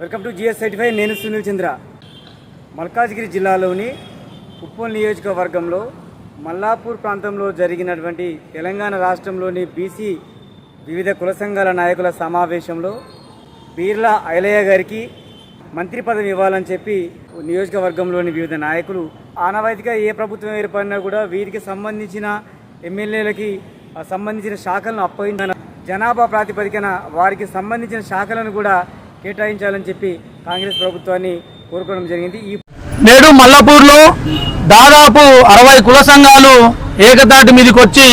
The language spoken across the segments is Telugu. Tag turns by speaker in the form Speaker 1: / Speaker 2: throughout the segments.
Speaker 1: వెల్కమ్ టు జిఎస్ సర్టిఫై నేను సునీల్ చంద్ర. మల్కాజ్గిరి జిల్లాలోని ఉప్పల్ నియోజకవర్గంలో మల్లాపూర్ ప్రాంతంలో జరిగినటువంటి తెలంగాణ రాష్ట్రంలోని బీసీ వివిధ కుల సంఘాల నాయకుల సమావేశంలో బీర్లా ఐలయ్య గారికి మంత్రి పదవి ఇవ్వాలని చెప్పి నియోజకవర్గంలోని వివిధ నాయకులు ఆనవాయితీగా ఏ ప్రభుత్వం ఏర్పడినా కూడా వీరికి సంబంధించిన ఎమ్మెల్యేలకి సంబంధించిన శాఖలను అప్పగించిన జనాభా ప్రాతిపదికన వారికి సంబంధించిన శాఖలను కూడా కేటాయించాలని చెప్పి కాంగ్రెస్ ప్రభుత్వాన్ని కోరుకోవడం జరిగింది. ఈ
Speaker 2: నేడు మల్లాపూర్లో దాదాపు అరవై కుల సంఘాలు ఏకతాటి మీదకి వచ్చి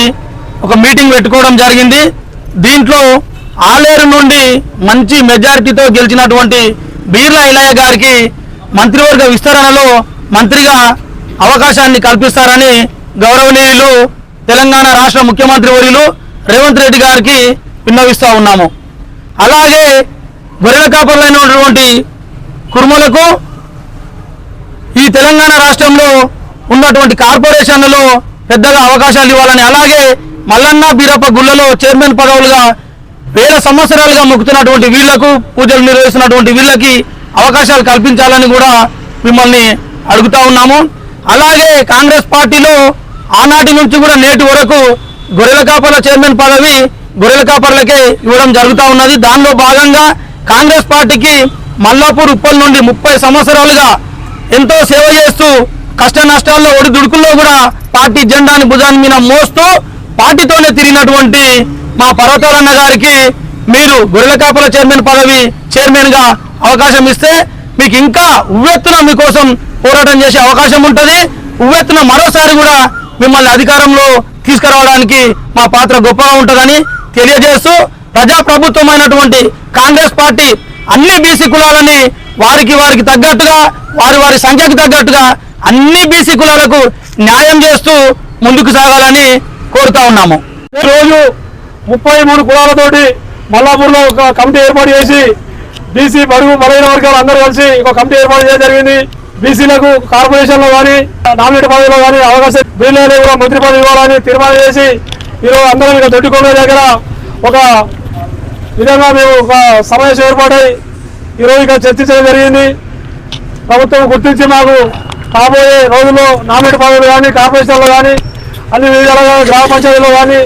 Speaker 2: ఒక మీటింగ్ పెట్టుకోవడం జరిగింది. దీంట్లో ఆలేరు నుండి మంచి మెజారిటీతో గెలిచినటువంటి బీర్లా ఇలయ్య గారికి మంత్రివర్గ విస్తరణలో మంత్రిగా అవకాశాన్ని కల్పిస్తారని గౌరవనీయులు తెలంగాణ రాష్ట్ర ముఖ్యమంత్రి వర్యులు రేవంత్ రెడ్డి గారికి విన్నవిస్తూ ఉన్నాము. అలాగే గొర్రెల కాపర్లైనటువంటి కుర్మలకు ఈ తెలంగాణ రాష్ట్రంలో ఉన్నటువంటి కార్పొరేషన్లలో పెద్దగా అవకాశాలు ఇవ్వాలని అలాగే మల్లన్న బీరప్ప గుళ్ళలో చైర్మన్ పదవులుగా వేల సంవత్సరాలుగా మొక్కుతున్నటువంటి వీళ్ళకు పూజలు నిర్వహిస్తున్నటువంటి వీళ్ళకి అవకాశాలు కల్పించాలని కూడా మిమ్మల్ని అడుగుతా ఉన్నాము. అలాగే కాంగ్రెస్ పార్టీలో ఆనాటి నుంచి కూడా నేటి వరకు గొర్రెల కాపర్ల చైర్మన్ పదవి గొర్రెల కాపర్లకే ఇవ్వడం జరుగుతూ ఉన్నది. దానిలో భాగంగా కాంగ్రెస్ పార్టీకి మల్లాపూర్ ఉప్పల్ నుండి ముప్పై సంవత్సరాలుగా ఎంతో సేవ చేస్తూ కష్ట నష్టాల్లో ఒడిదుడుకుల్లో కూడా పార్టీ జెండాని భుజాన్ని మీద మోస్తూ పార్టీతోనే తిరిగినటువంటి మా పర్వతాలన్న గారికి మీరు గొర్రెల కాపుల చైర్మన్ పదవి చైర్మన్గా అవకాశం ఇస్తే మీకు ఇంకా ఉవ్వెత్తున మీకోసం పోరాటం చేసే అవకాశం ఉంటుంది. ఉవ్వెత్తున మరోసారి కూడా మిమ్మల్ని అధికారంలో తీసుకురావడానికి మా పాత్ర గొప్పగా ఉంటుందని తెలియజేస్తూ ప్రజాప్రభుత్వమైనటువంటి కాంగ్రెస్ పార్టీ అన్ని బీసీ కులాలని వారికి వారికి తగ్గట్టుగా వారి వారి సంఖ్యకు తగ్గట్టుగా అన్ని బీసీ కులాలకు న్యాయం చేస్తూ ముందుకు సాగాలని కోరుతా ఉన్నాము.
Speaker 3: ఈ రోజు ముప్పై మూడు కులాలతోటి మల్లాపూర్లో ఒక కమిటీ ఏర్పాటు చేసి బీసీ బడుగు బలైన వర్గాలు అందరూ కలిసి ఒక కమిటీ ఏర్పాటు చేయడం జరిగింది. బీసీలకు కార్పొరేషన్లో కానీ నామినేట్ పదవిలో కానీ అవకాశం బీఎల్ఏ కూడా మంత్రి పదవి ఇవ్వాలని తీర్మానం చేసి ఈరోజు అందరం ఇక దొడ్డికొండ దగ్గర ఒక విధంగా మేము ఒక సమావేశం ఏర్పాటై ఈరోజు ఇక్కడ చర్చించడం జరిగింది. ప్రభుత్వం గుర్తించి మాకు కాబోయే రోజుల్లో నామినేట్ పదవులు కానీ కార్పొరేషన్లో కానీ అన్ని విధాలుగా గ్రామ పంచాయతీలో కానీ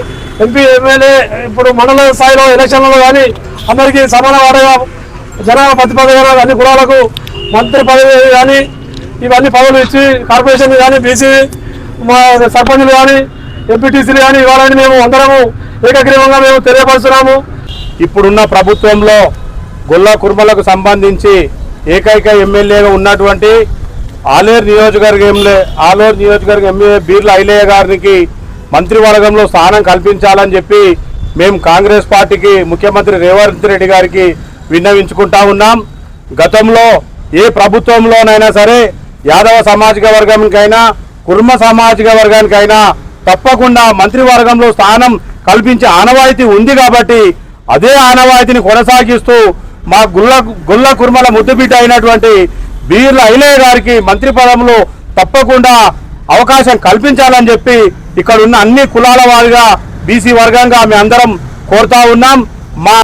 Speaker 3: ఎంపీ ఎమ్మెల్యే ఇప్పుడు మండల స్థాయిలో ఎలక్షన్లలో కానీ అందరికీ సమాన వాడగా జనాభా ప్రతిపాదన అన్ని కులాలకు మంత్రి పదవి కానీ ఇవన్నీ పదవులు ఇచ్చి కార్పొరేషన్ కానీ బీసీ మా సర్పంచులు కానీ ఎంపీటీసీలు కానీ ఇవ్వాలని మేము అందరము ఏకగ్రీవంగా మేము తెలియపరుస్తున్నాము.
Speaker 4: ఇప్పుడున్న ప్రభుత్వంలో గొల్ల కుర్మలకు సంబంధించి ఏకైక ఎమ్మెల్యేగా ఉన్నటువంటి ఆలేరు నియోజకవర్గంలో ఆలేరు నియోజకవర్గం ఎమ్మెల్యే బీర్ల ఐలయ్య గారికి మంత్రివర్గంలో స్థానం కల్పించాలని చెప్పి మేము కాంగ్రెస్ పార్టీకి ముఖ్యమంత్రి రేవంత్ రెడ్డి గారికి విన్నవించుకుంటా ఉన్నాం. గతంలో ఏ ప్రభుత్వంలోనైనా సరే యాదవ సామాజిక వర్గానికైనా కుర్మ సామాజిక వర్గానికైనా తప్పకుండా మంత్రివర్గంలో స్థానం కల్పించే ఆనవాయితీ ఉంది కాబట్టి అదే ఆనవాయితీని కొనసాగిస్తూ మా గుల్ల గుల్ల కుర్మల ముద్దుబిడ్డ అయినటువంటి బీర్ల ఐలయ్య గారికి మంత్రి పదంలో తప్పకుండా అవకాశం కల్పించాలని చెప్పి ఇక్కడ ఉన్న అన్ని కులాల వారిగా బీసీ వర్గంగా మేము అందరం కోరుతా ఉన్నాం. మా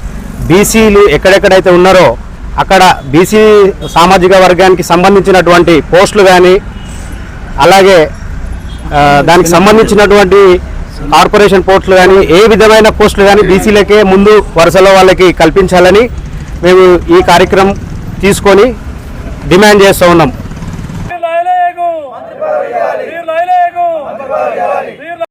Speaker 4: బీసీలు ఎక్కడెక్కడైతే ఉన్నారో అక్కడ బీసీ సామాజిక వర్గానికి సంబంధించినటువంటి పోస్టులు కానీ అలాగే దానికి సంబంధించినటువంటి కార్పొరేషన్ పోస్టులు కానీ ఏ విధమైన పోస్టులు కానీ బీసీలకే ముందు వరుసలో వాళ్ళకి కల్పించాలని మేము ఈ కార్యక్రమం తీసుకొని డిమాండ్ చేస్తూ ఉన్నాం.